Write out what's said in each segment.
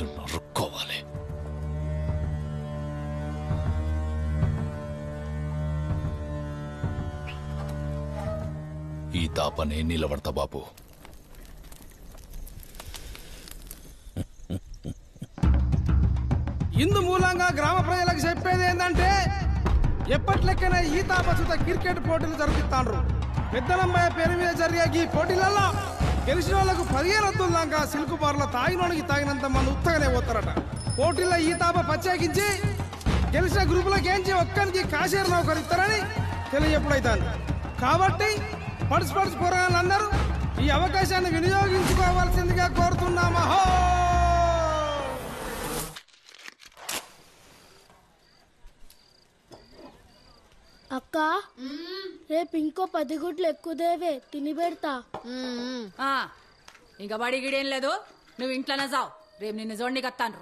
కాళ్ళు నరుక్కోవాలి. ఈ తాపనే నిలబడతా బాబు ఇందు మూలంగా గ్రామ ప్రజలకు చెప్పేది ఏంటంటే ఎప్పట్లెక్కన ఈ తాపసుత క్రికెట్ పోటీలు జరుపుతాండ్రు. పెద్దలంబాయ పేరు మీద జరిగే ఈ పోటీలలో గెలిచిన వాళ్ళకు పదిహేను వద్దుల దాకా సిల్కు బార్ల తాగినోడికి తాగినంత మంది ఉత్తగానే పోతారట. పోటీల్లో ఈ తాప ప్రత్యేకించి గెలిచిన గ్రూపులకు ఏంచి ఒక్కరికి కాశీర నౌకరు ఇస్తారని తెలియజెప్పుడైతాను కాబట్టి పడుచు పడుచు పోరాళ్ళందరూ ఈ అవకాశాన్ని వినియోగించుకోవాల్సిందిగా కోరుతున్నామా? రేపు ఇంకో పది గుడ్లు ఎక్కువదేవే తిని పెడతా. ఆ, ఇంకా బడి గిడేం లేదు. నువ్వు ఇంట్లోనే జావు. రేపు నిన్ను జోడికి వస్తాను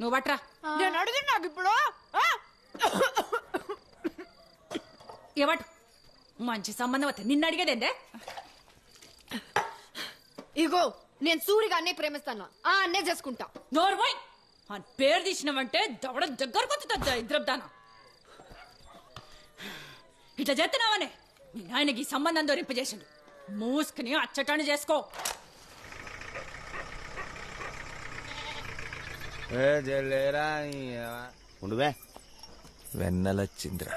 నువ్వు బట్రా నేను అడిగింది నాకు ఇప్పుడు. ఆ? ఇవ్వటు మంచి సంబంధం వస్తే నిన్ను అడిగేదేంటే? ఇగో నేను సూరిగా అన్నే ప్రేమిస్తాను. ఆ అన్నే చేసుకుంటా. నోరు పోయి పేరు తీసినావంటే దవడ దగ్గరకు వస్తుంది ఇద్దరుదానా ఇట్లా చేస్తున్నావనే మీ నాయనకి ఈ సంబంధం దొరింపజేసిండు. మూసుకుని అచ్చటాన్ని చేసుకో. ఉండువే వెన్నెలొచ్చిందిరా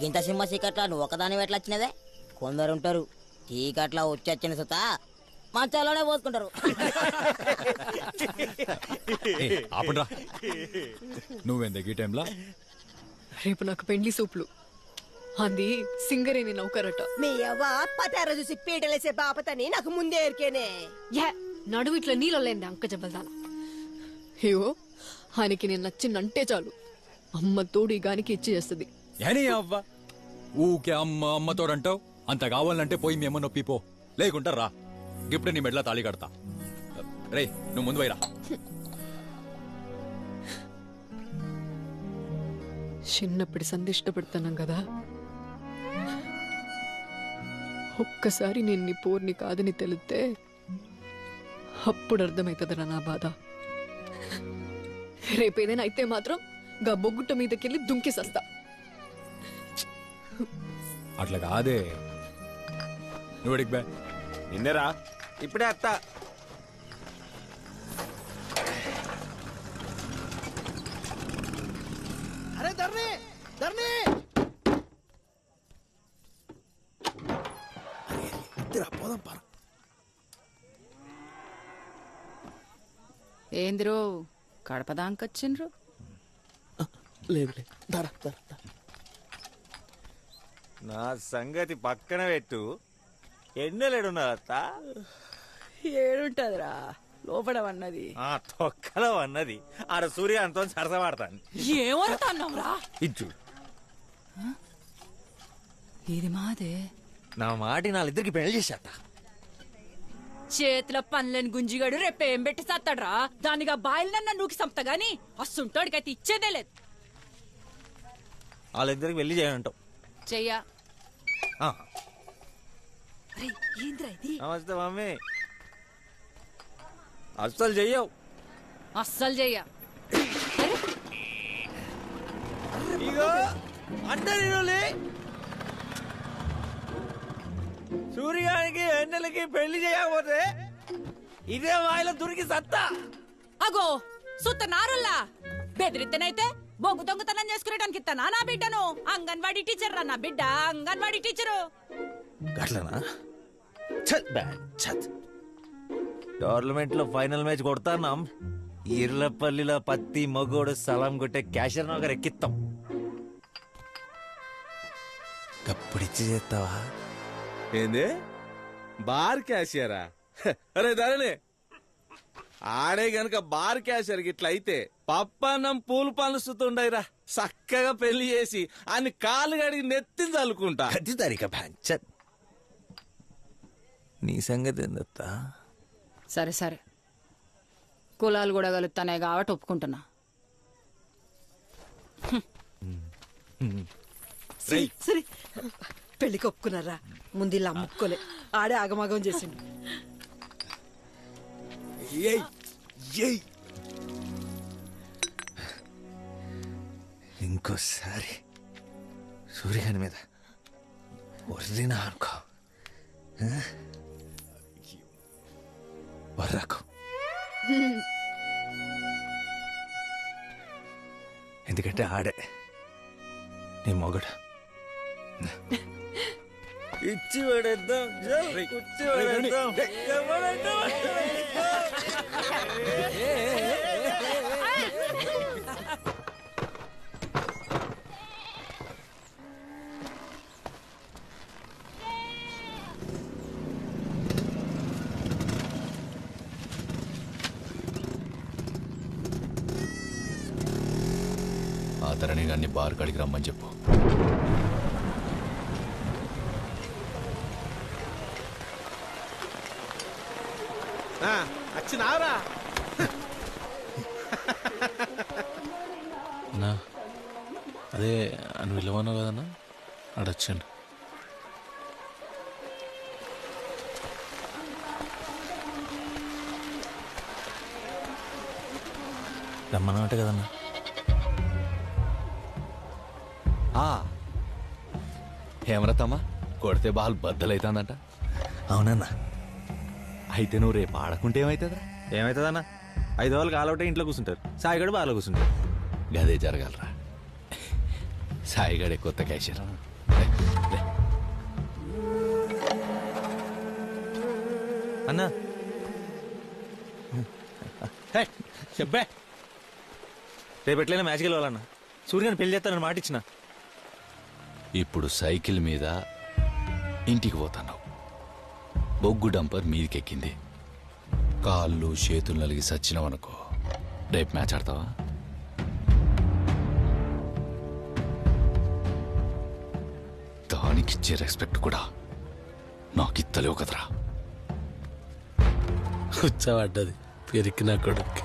గింత సింహ చీకట్ల నువ్వు ఒకదాని ఎట్లా వచ్చినదే కొందరు ఉంటారు చీకట్ల వచ్చి వచ్చిన సుత మంచాలోనే పోసుకుంటారు. ఆపడ్రా. నువ్వెందుకు ఈ టైంలో? రేపు నాకు పెండ్లి సూపులు. అంది సింగరేని నౌకరట. మీ అవ్వ పతార చూసి పీటలేసే బాపతని నాకు ముందే ఎరికేనే. యా నడువు ఇట్లా నీళ్ళు లేండి అంక జబ్బల్దాన అయ్యో ఆయనకి నేను నచ్చిందంటే చాలు. అమ్మ తోడు ఈ గానికి ఇచ్చి చేస్తుంది. ఏని అవ్వ? ఊకే అమ్మ అమ్మతోడంటావు అంత కావాలంటే పోయి మీ అమ్మ నొప్పి పో లేకుంటా రా. ఇప్పుడే నీ మెడల తాళి కడతా. రే నువ్వు ముందు పోయిరా. చిన్నప్పటి సంధి ఇష్టపడుతున్నాం కదా ఒక్కసారి నేను నీ పోర్ని కాదని తెలిస్తే అప్పుడు అర్థమవుతుందిరా నా బాధ రేపేదైనా అయితే మాత్రం గా బొగ్గుట్ట మీదకెళ్ళి దుంకేసస్తా అట్లా కాదే నువ్వు అడిగి బే నిన్నరా ఇప్పుడే అత్త ఏందిరో కడప దాంకొచ్చిండ్రు నా సంగతి పక్కన పెట్టు. ఎన్నెలేడున్నా అత్త ఏడుంటదిరా లోపడమన్నది ఆ తొక్కలో అన్నది ఆడ సూర్యకాంతం సరసమాడతాను ఏమవుతున్నావురా ఇచ్చు ఇది మాదే? నా మాటి నాళ్ళిద్దరికి పెళ్ళి చేసేట చేతిలో పనులని గుంజిగాడు రేపు ఏం పెట్టి సత్తాడ్రా? దానిగా బాయిలనన్నా నూకి సంపుతా గాని అస్సుంటోడికైతే ఇచ్చేదే లేదు. వాళ్ళిద్దరికి పెళ్ళి చేయమంటావు చెయ్యా. ఆ, ఏంద్రా ఇది? నమస్తే మమ్మీ. అస్సలు చెయ్యవు. అస్సలు చెయ్యా. ఇగో అంటే సూర్యానికి ఎన్నెలకి పెళ్ళి చేయకపోతే ఇదే వాయిలో దొరికి సత్తా. అగో సుత్త నారుల్లా. బెదిరిత్తనైతే బొగ్గు దొంగతనం చేసుకునేటానికి ఇస్తానా నా బిడ్డను? అంగన్వాడీ టీచర్ రా నా బిడ్డ అంగన్వాడీ టీచరు. ఛత్ టోర్నమెంట్లో ఫైనల్ మ్యాచ్ కొడతాన్నాం. ఇర్లపల్లిలో పత్తి మగోడు సలాం కొట్టే క్యాషర్ నగర్ ఎక్కిస్తాం కప్పుడిచ్చి చేస్తావా? ఏంది? బార్ క్యాషియరా? అరే ధరణి ఆడే గనక బార్ క్యాషియర్ ఇట్లా అయితే పప్పన్నం పూలు పనుస్తుండయిరా చక్కగా పెళ్ళి చేసి అని కాలు గడిగి నెత్తిని చల్లుకుంటా. అది తరిక నీ సంగతి ఏందత్తా? సరే సరే. కులాలు కూడా కలుగుతానే కాబట్టి ఒప్పుకుంటున్నా. రేయ్. సరే. పెళ్ళికి ఒప్పుకున్నారా? ముందు ఇలా అమ్ముకోలే. ఆడే ఆగమాగం చేసిండు. ఏయ్ ఏయ్. ఇంకోసారి సూర్యగాని మీద ఒరినా అనుకో. వర్రాకు వర్రకు. ఎందుకంటే ఆడే నీ మొగడు. ఇచ్చి పడేద్దాం. ఇచ్చి పడేద్దాం. ఆ తరణి గారిని బార్ కాడికి రమ్మని చెప్పు. వచ్చినావరా అన్నా అదే అని విలువన్నావు కదన్నా? అడొచ్చండి రమ్మన్నమాట కదన్నా. హేమరతమ్మా కొడితే బాల్ బద్దలైతుందంట. అవునన్నా. అయితే నువ్వు రేపు ఆడకుంటే ఏమైతుందా ఏమవుతుందన్నా ఐదు రోజులు కాలవటే ఇంట్లో కూర్చుంటారు. సాయిగడు బాగా కూర్చుంటారు గదే జరగాలరా. సాయిగాడే కొత్త క్యాషియర్. అన్నా. చెప్పే. రేపు ఎట్లయినా మ్యాచ్కి వెళ్ళాలన్నా. సూర్యని పెళ్ళి చేస్తానని మాట ఇచ్చిన ఇప్పుడు సైకిల్ మీద ఇంటికి పోతున్నావు. బొగ్గు డంపర్ మీదికెక్కింది. కాళ్ళు చేతులు నలిగి సచ్చినావనుకో రేపు మ్యాచ్ ఆడతావా? దానికిచ్చే రెస్పెక్ట్ కూడా నాకు ఇత్తలేవు కదరా. కూర్చోబడ్డది పెరికిన కొడుకు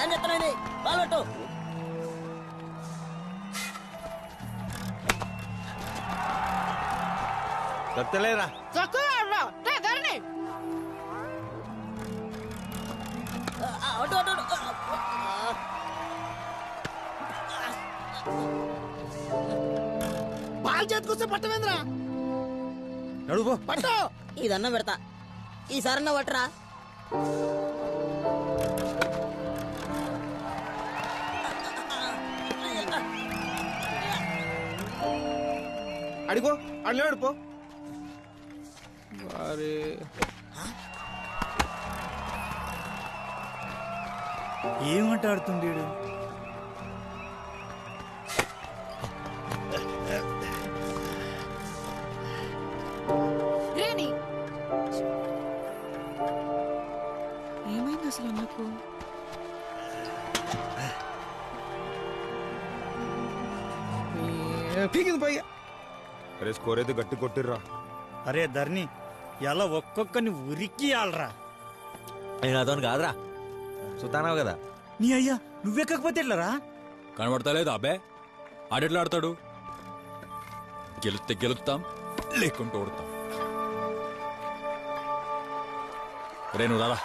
ఇటు డాన్స్ ఎత్తనండి బాల్ పట్టు చెప్తలేరా అటు అటు బాల్ చేతికొస్తే పట్టమేంద్రా నడువు పట్టు. ఇదన్న పెడతా. ఈసారన్న పట్టరా. అడిగో. అడిగాడు పో. అరే ఏమంటాడుతుండీ రేణి! ఏమైంది అసలు అన్నకు? పీకింది పోయి అరే స్కోర్ అయితే గట్టి కొట్టిర్రా. అరే ధర్ని ఎలా ఒక్కొక్కని ఉరికి ఆలరా నేను అతను కాదురా. సుతానావు కదా. నీ అయ్యా నువ్వెక్కకపోతే ఎట్లరా? కనబడతలేదు అబ్బే. ఆడెట్లా ఆడతాడు గెలిస్తే గెలుస్తాం లేకుంటే ఓడతాం. రేణు రారా.